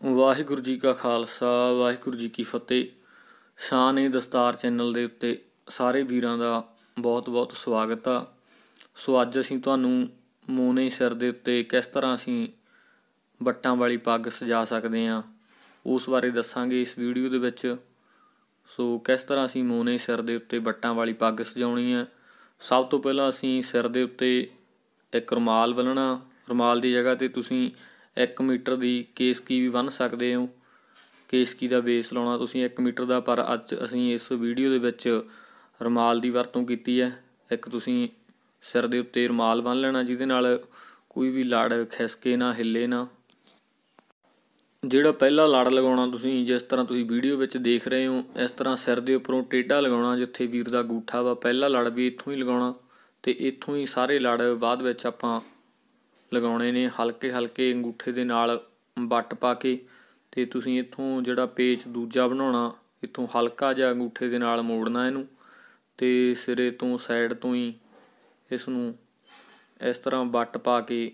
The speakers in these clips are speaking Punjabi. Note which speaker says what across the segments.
Speaker 1: ਵਾਹਿਗੁਰੂ ਜੀ ਕਾ ਖਾਲਸਾ, ਵਾਹਿਗੁਰੂ ਜੀ ਕੀ ਫਤਿਹ। ਸ਼ਾਨ ਏ ਦਸਤਾਰ ਚੈਨਲ ਦੇ ਉੱਤੇ ਸਾਰੇ ਵੀਰਾਂ ਦਾ ਬਹੁਤ-ਬਹੁਤ ਸਵਾਗਤ ਆ। ਸੋ ਅੱਜ ਅਸੀਂ ਤੁਹਾਨੂੰ ਮੋਨੇ ਸਿਰ ਦੇ ਉੱਤੇ ਕਿਸ ਤਰ੍ਹਾਂ ਅਸੀਂ ਬੱਟਾਂ ਵਾਲੀ ਪੱਗ ਸਜਾ ਸਕਦੇ ਹਾਂ, ਉਸ ਬਾਰੇ ਦੱਸਾਂਗੇ ਇਸ ਵੀਡੀਓ ਦੇ ਵਿੱਚ। ਸੋ ਕਿਸ ਤਰ੍ਹਾਂ ਅਸੀਂ ਮੋਨੇ ਸਿਰ ਦੇ ਉੱਤੇ ਬੱਟਾਂ ਵਾਲੀ ਪੱਗ ਸਜਾਉਣੀ ਹੈ। ਸਭ ਤੋਂ ਪਹਿਲਾਂ ਅਸੀਂ ਸਿਰ ਦੇ ਉੱਤੇ ਇੱਕ ਰੁਮਾਲ ਬੰਨਣਾ ਰੁਮਾਲ ਦੀ ਜਗ੍ਹਾ ਤੇ ਤੁਸੀਂ 1 ਮੀਟਰ ਦੀ ਕੇਸਕੀ ਵੀ ਬੰਨ ਸਕਦੇ ਹੋ? ਕੇਸਕੀ ਦਾ ਬੇਸ ਲਾਉਣਾ ਤੁਸੀਂ 1 ਮੀਟਰ ਦਾ? ਪਰ ਅੱਜ ਅਸੀਂ ਇਸ ਵੀਡੀਓ ਦੇ ਵਿੱਚ ਰੁਮਾਲ ਦੀ ਵਰਤੋਂ ਕੀਤੀ ਹੈ। ਇੱਕ ਤੁਸੀਂ ਸਿਰ ਦੇ ਉੱਤੇ ਰੁਮਾਲ ਬੰਨ ਲੈਣਾ, ਜਿਹਦੇ ਨਾਲ ਕੋਈ ਵੀ ਲੜ ਖਿਸਕੇ ਨਾ, ਹਿੱਲੇ ਨਾ। ਜਿਹੜਾ ਪਹਿਲਾ ਲੜ ਲਗਾਉਣਾ ਤੁਸੀਂ, ਜਿਸ ਤਰ੍ਹਾਂ ਤੁਸੀਂ ਵੀਡੀਓ ਵਿੱਚ ਦੇਖ ਰਹੇ ਹੋ, ਇਸ ਤਰ੍ਹਾਂ ਸਿਰ ਦੇ ਉੱਪਰੋਂ ਟੇਢਾ ਲਗਾਉਣਾ, ਜਿੱਥੇ ਵੀਰ ਦਾ ਗੂਠਾ ਵਾ, ਪਹਿਲਾ ਲੜ ਵੀ ਇੱਥੋਂ ਹੀ ਲਗਾਉਣਾ ਤੇ ਇੱਥੋਂ ਹੀ ਸਾਰੇ ਲੜ ਬਾਅਦ ਵਿੱਚ ਆਪਾਂ ਲਗਾਉਣੇ ਨੇ, ਹਲਕੇ ਹਲਕੇ ਅੰਗੂਠੇ ਦੇ ਨਾਲ ਵੱਟ ਪਾ ਕੇ ਤੇ ਤੁਸੀਂ ਇੱਥੋਂ ਜਿਹੜਾ ਪੇਚ ਦੂਜਾ ਬਣਾਉਣਾ, ਇੱਥੋਂ ਹਲਕਾ ਜਿਹਾ ਅੰਗੂਠੇ ਦੇ ਨਾਲ ਮੋੜਨਾ ਇਹਨੂੰ ਤੇ ਸਿਰੇ ਤੋਂ ਸਾਈਡ ਤੋਂ ਹੀ ਇਸ ਨੂੰ ਇਸ ਤਰ੍ਹਾਂ ਵੱਟ ਪਾ ਕੇ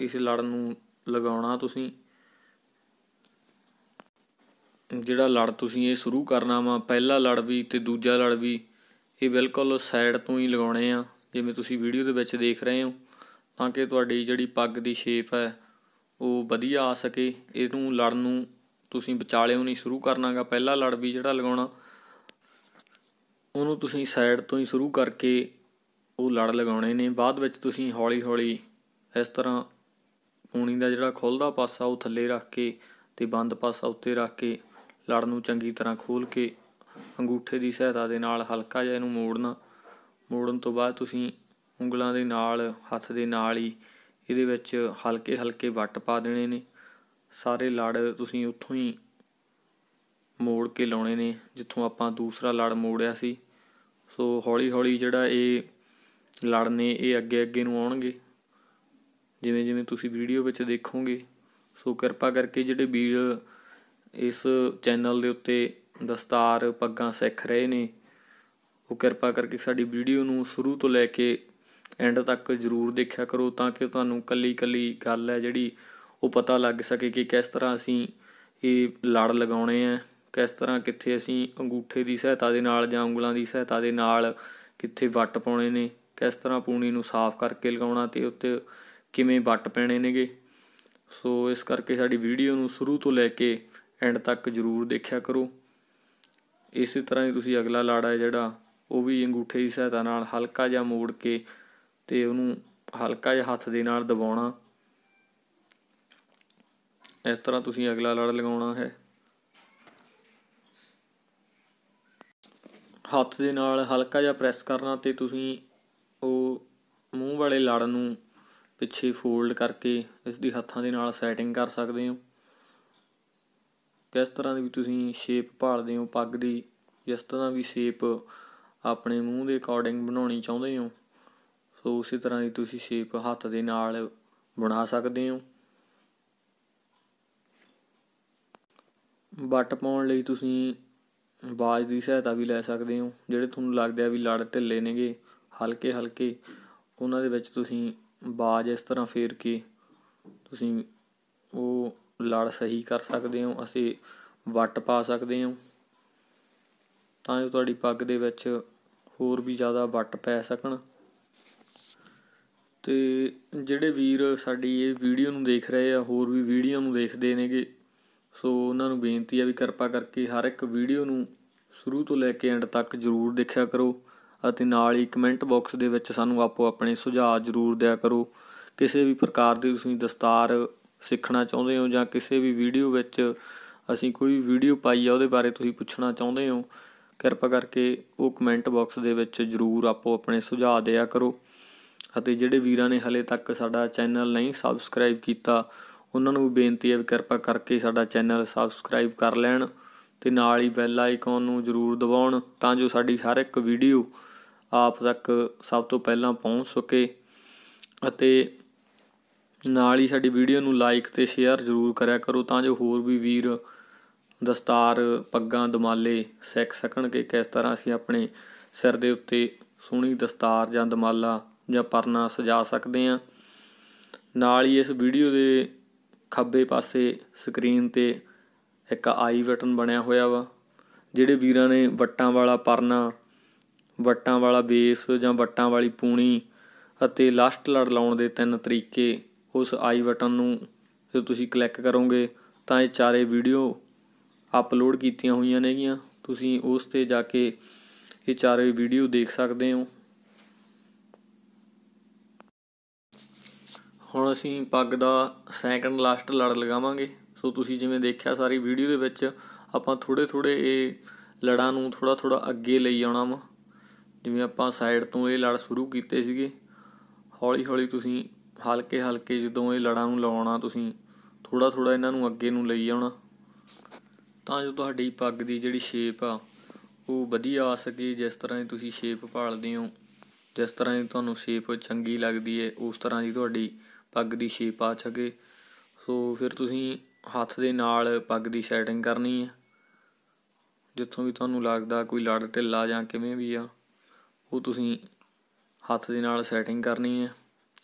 Speaker 1: ਇਸ ਲੜ ਨੂੰ ਲਗਾਉਣਾ ਤੁਸੀਂ। ਜਿਹੜਾ ਲੜ ਤੁਸੀਂ ਇਹ ਸ਼ੁਰੂ ਕਰਨਾ ਵਾ, ਪਹਿਲਾ ਲੜ ਵੀ ਤੇ ਦੂਜਾ ਲੜ ਵੀ ਇਹ ਬਿਲਕੁਲ ਸਾਈਡ ਤੋਂ ਹੀ ਲਗਾਉਣੇ ਆ, ਜਿਵੇਂ ਤੁਸੀਂ ਵੀਡੀਓ ਦੇ ਵਿੱਚ ਦੇਖ ਰਹੇ ਹੋ। ਤਾਂ ਕਿ ਤੁਹਾਡੀ ਜਿਹੜੀ ਪੱਗ ਦੀ ਸ਼ੇਪ ਹੈ, ਉਹ ਵਧੀਆ ਆ ਸਕੇ। ਇਹਨੂੰ ਲੜਨ ਨੂੰ ਤੁਸੀਂ ਵਿਚਾਲਿਓਂ ਨਹੀਂ, ਸ਼ੁਰੂ ਕਰਨਾਗਾ। ਪਹਿਲਾ ਲੜ ਵੀ ਜਿਹੜਾ ਲਗਾਉਣਾ, ਉਹਨੂੰ ਤੁਸੀਂ ਸਾਈਡ ਤੋਂ ਹੀ ਸ਼ੁਰੂ ਕਰਕੇ ਉਹ ਲੜ ਲਗਾਉਣੇ ਨੇ। ਬਾਅਦ ਵਿੱਚ ਤੁਸੀਂ ਹੌਲੀ ਹੌਲੀ ਇਸ ਤਰ੍ਹਾਂ ਪੂਣੀ ਦਾ ਜਿਹੜਾ ਖੁੱਲਦਾ ਪਾਸਾ, ਉਹ ਥੱਲੇ ਰੱਖ ਕੇ ਤੇ ਬੰਦ ਪਾਸਾ ਉੱਤੇ ਰੱਖ ਕੇ ਲੜ ਨੂੰ ਚੰਗੀ ਤਰ੍ਹਾਂ ਖੋਲ ਕੇ ਅੰਗੂਠੇ ਦੀ ਸਹਾਇਤਾ ਦੇ ਨਾਲ ਹਲਕਾ ਜਿਹਾ ਇਹਨੂੰ ਮੋੜਨਾ। ਮੋੜਨ ਤੋਂ ਬਾਅਦ ਤੁਸੀਂ ਉਂਗਲਾਂ ਦੇ ਨਾਲ, ਹੱਥ ਦੇ ਨਾਲ ਹੀ ਇਹਦੇ ਵਿੱਚ ਹਲਕੇ ਹਲਕੇ ਵੱਟ ਪਾ ਦੇਣੇ ਨੇ। ਸਾਰੇ ਲੜ ਤੁਸੀਂ ਉੱਥੋਂ ਹੀ ਮੋੜ ਕੇ ਲਾਉਣੇ ਨੇ, ਜਿੱਥੋਂ ਆਪਾਂ ਦੂਸਰਾ ਲੜ ਮੋੜਿਆ ਸੀ। ਸੋ ਹੌਲੀ ਹੌਲੀ ਜਿਹੜਾ ਇਹ ਲੜ ਨੇ, ਇਹ ਅੱਗੇ ਅੱਗੇ ਨੂੰ ਆਉਣਗੇ। ਜਿਵੇਂ ਜਿਵੇਂ ਤੁਸੀਂ ਵੀਡੀਓ ਵਿੱਚ ਦੇਖੋਗੇ। ਸੋ ਕਿਰਪਾ ਕਰਕੇ ਜਿਹੜੇ ਵੀਰ ਇਸ ਚੈਨਲ ਦੇ ਉੱਤੇ ਦਸਤਾਰ, ਪੱਗਾਂ ਸਿੱਖ ਰਹੇ ਨੇ, ਉਹ ਕਿਰਪਾ ਕਰਕੇ ਸਾਡੀ ਵੀਡੀਓ ਨੂੰ ਸ਼ੁਰੂ ਤੋਂ ਲੈ ਕੇ ਐਂਡ ਤੱਕ ਜ਼ਰੂਰ ਦੇਖਿਆ ਕਰੋ ਤਾਂ ਕਿ ਤੁਹਾਨੂੰ ਕੱਲੀ ਕੱਲੀ ਗੱਲ ਹੈ ਜਿਹੜੀ ਉਹ ਪਤਾ ਲੱਗ ਸਕੇ ਕਿ ਕਿਸ ਤਰ੍ਹਾਂ ਅਸੀਂ ਇਹ ਲੜ ਲਗਾਉਣੇ ਆ, ਕਿਸ ਤਰ੍ਹਾਂ ਕਿੱਥੇ ਅਸੀਂ ਅੰਗੂਠੇ ਦੀ ਸਹਾਇਤਾ ਦੇ ਨਾਲ ਜਾਂ ਉਂਗਲਾਂ ਦੀ ਸਹਾਇਤਾ ਦੇ ਨਾਲ ਕਿੱਥੇ ਵੱਟ ਪਾਉਣੇ ਨੇ, ਕਿਸ ਤਰ੍ਹਾਂ ਪੂਣੀ ਨੂੰ ਸਾਫ਼ ਕਰਕੇ ਲਗਾਉਣਾ ਤੇ ਉੱਤੇ ਕਿਵੇਂ ਵੱਟ ਪੈਣੇ ਨੇਗੇ। ਸੋ ਇਸ ਕਰਕੇ ਸਾਡੀ ਵੀਡੀਓ ਨੂੰ ਸ਼ੁਰੂ ਤੋਂ ਲੈ ਕੇ ਐਂਡ ਤੱਕ ਜ਼ਰੂਰ ਦੇਖਿਆ ਕਰੋ। ਇਸੇ ਤਰ੍ਹਾਂ ਹੀ ਤੁਸੀਂ ਅਗਲਾ ਲਾੜਾ ਹੈ ਜਿਹੜਾ, ਉਹ ਵੀ ਅੰਗੂਠੇ ਦੀ ਸਹਾਇਤਾ ਨਾਲ ਹਲਕਾ ਜਿਹਾ ਮੋੜ ਕੇ ਤੇ ਉਹਨੂੰ ਹਲਕਾ ਜਿਹਾ ਹੱਥ ਦੇ ਨਾਲ ਦਬਾਉਣਾ। ਇਸ ਤਰ੍ਹਾਂ ਤੁਸੀਂ ਅਗਲਾ ਲੜ ਲਗਾਉਣਾ ਹੈ। ਹੱਥ ਦੇ ਨਾਲ ਹਲਕਾ ਜਿਹਾ ਪ੍ਰੈਸ ਕਰਨਾ ਤੇ ਤੁਸੀਂ ਉਹ ਮੂੰਹ ਵਾਲੇ ਲੜ ਨੂੰ ਪਿੱਛੇ ਫੋਲਡ ਕਰਕੇ ਇਸ ਦੀ ਹੱਥਾਂ ਦੇ ਨਾਲ ਸੈਟਿੰਗ ਕਰ ਸਕਦੇ ਹੋ। ਕਿਸ ਤਰ੍ਹਾਂ ਦੀ ਵੀ ਤੁਸੀਂ ਸ਼ੇਪ ਭਾਲਦੇ ਹੋ, ਪੱਗ ਦੀ, ਜਿਸ ਤਰ੍ਹਾਂ ਵੀ ਸ਼ੇਪ ਆਪਣੇ ਮੂੰਹ ਦੇ ਅਕੋਰਡਿੰਗ ਬਣਾਉਣੀ ਚਾਹੁੰਦੇ ਹੋ। ਸੋ ਉਸੇ ਤਰ੍ਹਾਂ ਦੀ ਤੁਸੀਂ ਸ਼ੇਪ ਹੱਥ ਦੇ ਨਾਲ ਬਣਾ ਸਕਦੇ ਹੋ। ਵੱਟ ਪਾਉਣ ਲਈ ਤੁਸੀਂ ਬਾਜ ਦੀ ਸਹਾਇਤਾ ਵੀ ਲੈ ਸਕਦੇ ਹੋ, ਜਿਹੜੇ ਤੁਹਾਨੂੰ ਲੱਗਦਾ ਵੀ ਲੜ ਢਿੱਲੇ ਨੇਗੇ, ਹਲਕੇ ਹਲਕੇ, ਉਹਨਾਂ ਦੇ ਵਿੱਚ ਤੁਸੀਂ ਬਾਜ ਇਸ ਤਰ੍ਹਾਂ ਫੇਰ ਕੇ ਤੁਸੀਂ ਉਹ ਲੜ ਸਹੀ ਕਰ ਸਕਦੇ ਹੋ, ਅਸੀਂ ਵੱਟ ਪਾ ਸਕਦੇ ਹਾਂ। ਤਾਂ ਜੋ ਤੁਹਾਡੀ ਪੱਗ ਦੇ ਵਿੱਚ ਹੋਰ ਵੀ ਜ਼ਿਆਦਾ ਵੱਟ ਪੈ ਸਕਣ। ਅਤੇ ਜਿਹੜੇ ਵੀਰ ਸਾਡੀ ਇਹ ਵੀਡੀਓ ਨੂੰ ਦੇਖ ਰਹੇ ਆ, ਹੋਰ ਵੀ ਵੀਡੀਓ ਨੂੰ ਦੇਖਦੇ ਨੇਗੇ, ਸੋ ਉਹਨਾਂ ਨੂੰ ਬੇਨਤੀ ਆ ਵੀ ਕਿਰਪਾ ਕਰਕੇ ਹਰ ਇੱਕ ਵੀਡੀਓ ਨੂੰ ਸ਼ੁਰੂ ਤੋਂ ਲੈ ਕੇ ਐਂਡ ਤੱਕ ਜ਼ਰੂਰ ਦੇਖਿਆ ਕਰੋ ਅਤੇ ਨਾਲ ਹੀ ਕਮੈਂਟ ਬਾਕਸ ਦੇ ਵਿੱਚ ਸਾਨੂੰ ਆਪੋ ਆਪਣੇ ਸੁਝਾਅ ਜ਼ਰੂਰ ਦਿਆ ਕਰੋ। ਕਿਸੇ ਵੀ ਪ੍ਰਕਾਰ ਦੀ ਤੁਸੀਂ ਦਸਤਾਰ ਸਿੱਖਣਾ ਚਾਹੁੰਦੇ ਹੋ ਜਾਂ ਕਿਸੇ ਵੀ ਵੀਡੀਓ ਵਿੱਚ ਅਸੀਂ ਕੋਈ ਵੀਡੀਓ ਪਾਈ ਆ, ਉਹਦੇ ਬਾਰੇ ਤੁਸੀਂ ਪੁੱਛਣਾ ਚਾਹੁੰਦੇ ਹੋ, ਕਿਰਪਾ ਕਰਕੇ ਉਹ ਕਮੈਂਟ ਬਾਕਸ ਦੇ ਵਿੱਚ ਜ਼ਰੂਰ ਆਪੋ ਆਪਣੇ ਸੁਝਾਅ ਦਿਆ ਕਰੋ। ਅਤੇ ਜਿਹੜੇ ਵੀਰਾਂ ਨੇ ਹਲੇ ਤੱਕ ਸਾਡਾ ਚੈਨਲ ਨਹੀਂ ਸਬਸਕ੍ਰਾਈਬ ਕੀਤਾ, ਉਹਨਾਂ ਨੂੰ ਵੀ ਬੇਨਤੀ ਹੈ ਵੀ ਕਿਰਪਾ ਕਰਕੇ ਸਾਡਾ ਚੈਨਲ ਸਬਸਕ੍ਰਾਈਬ ਕਰ ਲੈਣ ਤੇ ਨਾਲ ਹੀ ਬੈਲ ਆਈਕਨ ਨੂੰ ਜ਼ਰੂਰ ਦਬਾਉਣ ਤਾਂ ਜੋ ਸਾਡੀ ਹਰ ਇੱਕ ਵੀਡੀਓ ਆਪ ਤੱਕ ਸਭ ਤੋਂ ਪਹਿਲਾਂ ਪਹੁੰਚ ਸਕੇ ਅਤੇ ਨਾਲ ਹੀ ਸਾਡੀ ਵੀਡੀਓ ਨੂੰ ਲਾਈਕ ਤੇ ਸ਼ੇਅਰ ਜ਼ਰੂਰ ਕਰਿਆ ਕਰੋ ਤਾਂ ਜੋ ਹੋਰ ਵੀ ਵੀਰ ਦਸਤਾਰ, ਪੱਗਾਂ, ਦਮਾਲੇ ਸਿੱਖ ਸਕਣ ਕਿ ਕਿਸ ਤਰ੍ਹਾਂ ਅਸੀਂ ਆਪਣੇ ਸਿਰ ਦੇ ਉੱਤੇ ਸੋਹਣੀ ਦਸਤਾਰ ਜਾਂ ਦਮਾਲਾ ਜਾਂ ਪਰਨਾ ਸਜਾ ਸਕਦੇ ਹਾਂ। ਨਾਲ ਹੀ ਇਸ ਵੀਡੀਓ ਦੇ ਖੱਬੇ ਪਾਸੇ ਸਕਰੀਨ ਤੇ ਇੱਕ ਆਈ ਬਟਨ ਬਣਿਆ ਹੋਇਆ ਵਾ, ਜਿਹੜੇ ਵੀਰਾਂ ਨੇ ਵੱਟਾਂ ਵਾਲਾ ਪਰਨਾ, ਵੱਟਾਂ ਵਾਲਾ ਬੇਸ ਜਾਂ ਵੱਟਾਂ ਵਾਲੀ ਪੂਣੀ ਅਤੇ ਲਾਸਟ ਲੜ ਲਾਉਣ ਦੇ ਤਿੰਨ ਤਰੀਕੇ ਉਸ ਆਈ ਬਟਨ ਨੂੰ ਜੇ ਤੁਸੀਂ ਕਲਿੱਕ ਕਰੋਗੇ ਤਾਂ ਇਹ ਚਾਰੇ ਵੀਡੀਓ ਅਪਲੋਡ ਕੀਤੀਆਂ ਹੋਈਆਂ ਨੇਗੀਆਂ। ਤੁਸੀਂ ਉਸ ਤੇ ਜਾ ਕੇ ਇਹ ਚਾਰੇ ਵੀਡੀਓ ਦੇਖ ਸਕਦੇ ਹੋ। ਹੁਣ ਅਸੀਂ ਪੱਗ ਦਾ ਸੈਕੰਡ ਲਾਸਟ ਲੜ ਲਗਾਵਾਂਗੇ। ਸੋ ਤੁਸੀਂ ਜਿਵੇਂ ਦੇਖਿਆ ਸਾਰੀ ਵੀਡੀਓ ਦੇ ਵਿੱਚ, ਆਪਾਂ ਥੋੜੇ ਥੋੜੇ ਇਹ ਲੜਾਂ ਨੂੰ ਥੋੜਾ ਥੋੜਾ ਅੱਗੇ ਲਈ ਆਉਣਾ ਵਾ। ਜਿਵੇਂ ਆਪਾਂ ਸਾਈਡ ਤੋਂ ਇਹ ਲੜ ਸ਼ੁਰੂ ਕੀਤੇ ਸੀਗੇ। ਹੌਲੀ ਹੌਲੀ ਤੁਸੀਂ ਹਲਕੇ ਹਲਕੇ ਜਦੋਂ ਇਹ ਲੜਾਂ ਨੂੰ ਲਾਉਣਾ, ਤੁਸੀਂ ਥੋੜਾ ਥੋੜਾ ਇਹਨਾਂ ਨੂੰ ਅੱਗੇ ਨੂੰ ਲਈ ਆਉਣਾ। ਤਾਂ ਜੋ ਤੁਹਾਡੀ ਪੱਗ ਦੀ ਜਿਹੜੀ ਸ਼ੇਪ ਆ, ਉਹ ਵਧੀਆ ਆ ਸਕੇ। ਜਿਸ ਤਰ੍ਹਾਂ ਦੀ ਤੁਸੀਂ ਸ਼ੇਪ ਭਾਲਦੇ ਹੋ, ਜਿਸ ਤਰ੍ਹਾਂ ਦੀ ਤੁਹਾਨੂੰ ਸ਼ੇਪ ਚੰਗੀ ਲੱਗਦੀ ਹੈ ਉਸ ਤਰ੍ਹਾਂ ਦੀ ਤੁਹਾਡੀ ਪੱਗ ਦੀ ਸ਼ੇਪ ਆ ਸਕੇ। ਸੋ ਫਿਰ ਤੁਸੀਂ ਹੱਥ ਦੇ ਨਾਲ ਪੱਗ ਦੀ ਸੈਟਿੰਗ ਕਰਨੀ ਹੈ ਜਿੱਥੋਂ ਵੀ ਤੁਹਾਨੂੰ ਲੱਗਦਾ ਕੋਈ ਲੜ ਢਿੱਲਾ ਜਾਂ ਕਿਵੇਂ ਵੀ ਆ, ਉਹ ਤੁਸੀਂ ਹੱਥ ਦੇ ਨਾਲ ਸੈਟਿੰਗ ਕਰਨੀ ਹੈ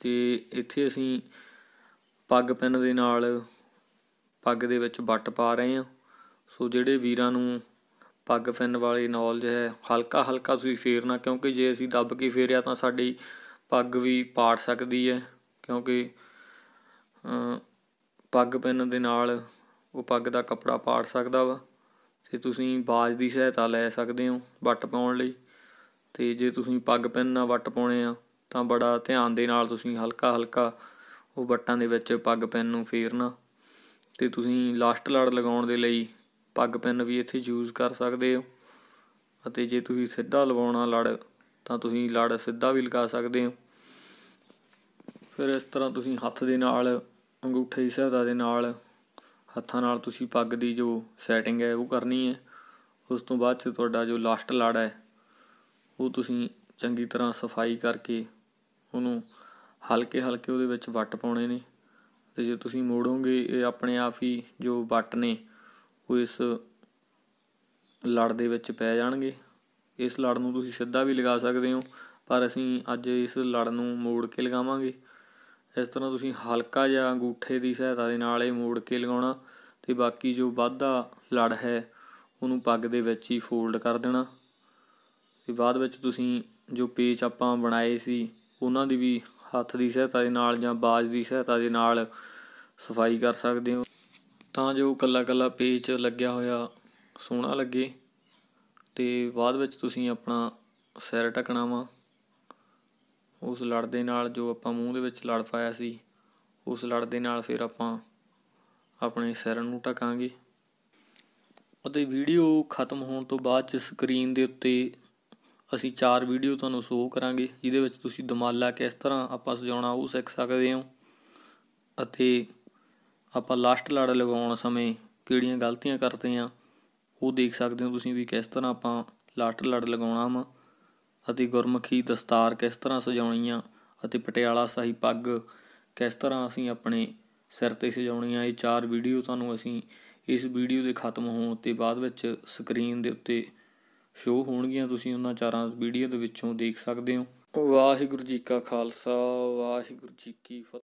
Speaker 1: ਤੇ ਇੱਥੇ ਅਸੀਂ ਪੱਗ ਪਿੰਨ ਦੇ ਨਾਲ ਪੱਗ ਦੇ ਵਿੱਚ ਵੱਟ ਪਾ ਰਹੇ ਹਾਂ ਸੋ ਜਿਹੜੇ ਵੀਰਾਂ ਨੂੰ ਪੱਗ ਪਿੰਨ ਵਾਲੀ ਨੌਲੇਜ ਹੈ, ਹਲਕਾ ਹਲਕਾ ਤੁਸੀਂ ਫੇਰਨਾ, ਕਿਉਂਕਿ ਜੇ ਅਸੀਂ ਦੱਬ ਕੇ ਫੇਰਿਆ ਤਾਂ ਸਾਡੀ ਪੱਗ ਵੀ ਪਾੜ ਸਕਦੀ ਹੈ। ਕਿਉਂਕਿ ਪੱਗ ਪੈਨ ਦੇ ਨਾਲ ਉਹ ਪੱਗ ਦਾ ਕੱਪੜਾ ਪਾੜ ਸਕਦਾ ਵਾ। ਅਤੇ ਤੁਸੀਂ ਬਾਜ ਦੀ ਸਹਾਇਤਾ ਲੈ ਸਕਦੇ ਹੋ ਵੱਟ ਪਾਉਣ ਲਈ। ਅਤੇ ਜੇ ਤੁਸੀਂ ਪੱਗ ਪੈਨ ਨਾਲ ਵੱਟ ਪਾਉਣੇ ਆ, ਤਾਂ ਬੜਾ ਧਿਆਨ ਦੇ ਨਾਲ ਤੁਸੀਂ ਹਲਕਾ ਹਲਕਾ ਉਹ ਵੱਟਾਂ ਦੇ ਵਿੱਚ ਪੱਗ ਪੈਨ ਨੂੰ ਫੇਰਨਾ। ਅਤੇ ਤੁਸੀਂ ਲਾਸਟ ਲੜ ਲਗਾਉਣ ਦੇ ਲਈ ਪੱਗ ਪੈਨ ਵੀ ਇੱਥੇ ਯੂਜ਼ ਕਰ ਸਕਦੇ ਹੋ। ਅਤੇ ਜੇ ਤੁਸੀਂ ਸਿੱਧਾ ਲਵਾਉਣਾ ਲੜ, ਤਾਂ ਤੁਸੀਂ ਲੜ ਸਿੱਧਾ ਵੀ ਲਗਾ ਸਕਦੇ ਹੋ। ਫਿਰ ਇਸ ਤਰ੍ਹਾਂ ਤੁਸੀਂ ਹੱਥ ਦੇ ਨਾਲ, ਅੰਗੂਠੇ ਦੀ ਸਹਾਇਤਾ ਦੇ ਨਾਲ, ਹੱਥਾਂ ਨਾਲ ਤੁਸੀਂ ਪੱਗ ਦੀ ਜੋ ਸੈਟਿੰਗ ਹੈ ਉਹ ਕਰਨੀ ਹੈ। ਉਸ ਤੋਂ ਬਾਅਦ ਚ ਤੁਹਾਡਾ ਜੋ ਲਾਸਟ ਲੜ ਹੈ, ਉਹ ਤੁਸੀਂ ਚੰਗੀ ਤਰ੍ਹਾਂ ਸਫ਼ਾਈ ਕਰਕੇ ਉਹਨੂੰ ਹਲਕੇ ਹਲਕੇ ਉਹਦੇ ਵਿੱਚ ਵੱਟ ਪਾਉਣੇ ਨੇ। ਤੇ ਜੇ ਤੁਸੀਂ ਮੋੜੋਗੇ, ਇਹ ਆਪਣੇ ਆਪ ਹੀ ਜੋ ਵੱਟ ਨੇ, ਉਹ ਇਸ ਲੜ ਦੇ ਵਿੱਚ ਪੈ ਜਾਣਗੇ। ਇਸ ਲੜ ਨੂੰ ਤੁਸੀਂ ਸਿੱਧਾ ਵੀ ਲਗਾ ਸਕਦੇ ਹੋ, ਪਰ ਅਸੀਂ ਅੱਜ ਇਸ ਲੜ ਨੂੰ ਮੋੜ ਕੇ ਲਗਾਵਾਂਗੇ। ਇਸ ਤਰ੍ਹਾਂ ਤੁਸੀਂ ਹਲਕਾ ਜਿਹਾ ਅੰਗੂਠੇ ਦੀ ਸਹਾਇਤਾ ਦੇ ਨਾਲ ਇਹ ਮੋੜ ਕੇ ਲਗਾਉਣਾ ਅਤੇ ਬਾਕੀ ਜੋ ਵਾਧਾ ਲੜ ਹੈ, ਉਹਨੂੰ ਪੱਗ ਦੇ ਵਿੱਚ ਹੀ ਫੋਲਡ ਕਰ ਦੇਣਾ। ਅਤੇ ਬਾਅਦ ਵਿੱਚ ਤੁਸੀਂ ਜੋ ਪੇਚ ਆਪਾਂ ਬਣਾਏ ਸੀ, ਉਹਨਾਂ ਦੀ ਵੀ ਹੱਥ ਦੀ ਸਹਾਇਤਾ ਦੇ ਨਾਲ ਜਾਂ ਬਾਜ ਦੀ ਸਹਾਇਤਾ ਦੇ ਨਾਲ ਸਫ਼ਾਈ ਕਰ ਸਕਦੇ ਹੋ। ਤਾਂ ਜੋ ਕੱਲਾ ਕੱਲਾ ਪੇਚ ਲੱਗਿਆ ਹੋਇਆ ਸੋਹਣਾ ਲੱਗੇ ਤੇ ਬਾਅਦ ਵਿੱਚ ਤੁਸੀਂ ਆਪਣਾ ਸਿਰ ਟਕਣਾ ਵਾ। ਉਸ ਲੜ ਦੇ ਨਾਲ ਜੋ ਆਪਾਂ ਮੂੰਹ ਦੇ ਵਿੱਚ ਲੜ ਪਾਇਆ ਸੀ, ਉਸ ਲੜ ਦੇ ਨਾਲ ਫਿਰ ਆਪਾਂ ਆਪਣੇ ਸਿਰ ਨੂੰ ਟਕਾਂਗੇ ਅਤੇ ਵੀਡੀਓ ਖਤਮ ਹੋਣ ਤੋਂ ਬਾਅਦ ਚ ਸਕਰੀਨ ਦੇ ਉੱਤੇ ਅਸੀਂ ਚਾਰ ਵੀਡੀਓ ਤੁਹਾਨੂੰ ਸ਼ੋਅ ਕਰਾਂਗੇ, ਜਿਹਦੇ ਵਿੱਚ ਤੁਸੀਂ ਦਮਾਲਾ ਕਿਸ ਤਰ੍ਹਾਂ ਆਪਾਂ ਸਜਾਉਣਾ ਉਹ ਸਿੱਖ ਸਕਦੇ ਹੋ। ਅਤੇ ਆਪਾਂ ਲਾਸਟ ਲੜ ਲਗਾਉਣ ਸਮੇਂ ਕਿਹੜੀਆਂ ਗਲਤੀਆਂ ਕਰਦੇ ਆ ਉਹ ਦੇਖ ਸਕਦੇ ਹੋ ਤੁਸੀਂ ਵੀ ਕਿਸ ਤਰ੍ਹਾਂ ਆਪਾਂ ਲਾਸਟ ਲੜ ਲਗਾਉਣਾ ਵਾ। ਅਤੇ ਗੁਰਮੁਖੀ ਦਸਤਾਰ ਕਿਸ ਤਰ੍ਹਾਂ ਸਜਾਉਣੀਆਂ ਅਤੇ ਪਟਿਆਲਾ ਸਾਹੀ ਪੱਗ ਕਿਸ ਤਰ੍ਹਾਂ ਅਸੀਂ ਆਪਣੇ ਸਿਰ ਤੇ ਸਜਾਉਣੀਆਂ, ਇਹ ਚਾਰ ਵੀਡੀਓ ਤੁਹਾਨੂੰ ਅਸੀਂ ਇਸ ਵੀਡੀਓ ਦੇ ਖਤਮ ਹੋਣ ਤੇ ਬਾਅਦ ਵਿੱਚ ਸਕਰੀਨ ਦੇ ਉੱਤੇ ਸ਼ੋਅ ਹੋਣਗੀਆਂ, ਤੁਸੀਂ ਉਹਨਾਂ ਚਾਰਾਂ ਵੀਡੀਓ ਦੇ ਵਿੱਚੋਂ ਦੇਖ ਸਕਦੇ ਹੋ। ਵਾਹਿਗੁਰੂ ਜੀ ਕਾ ਖਾਲਸਾ, ਵਾਹਿਗੁਰੂ ਜੀ ਕੀ ਫਤਿਹ।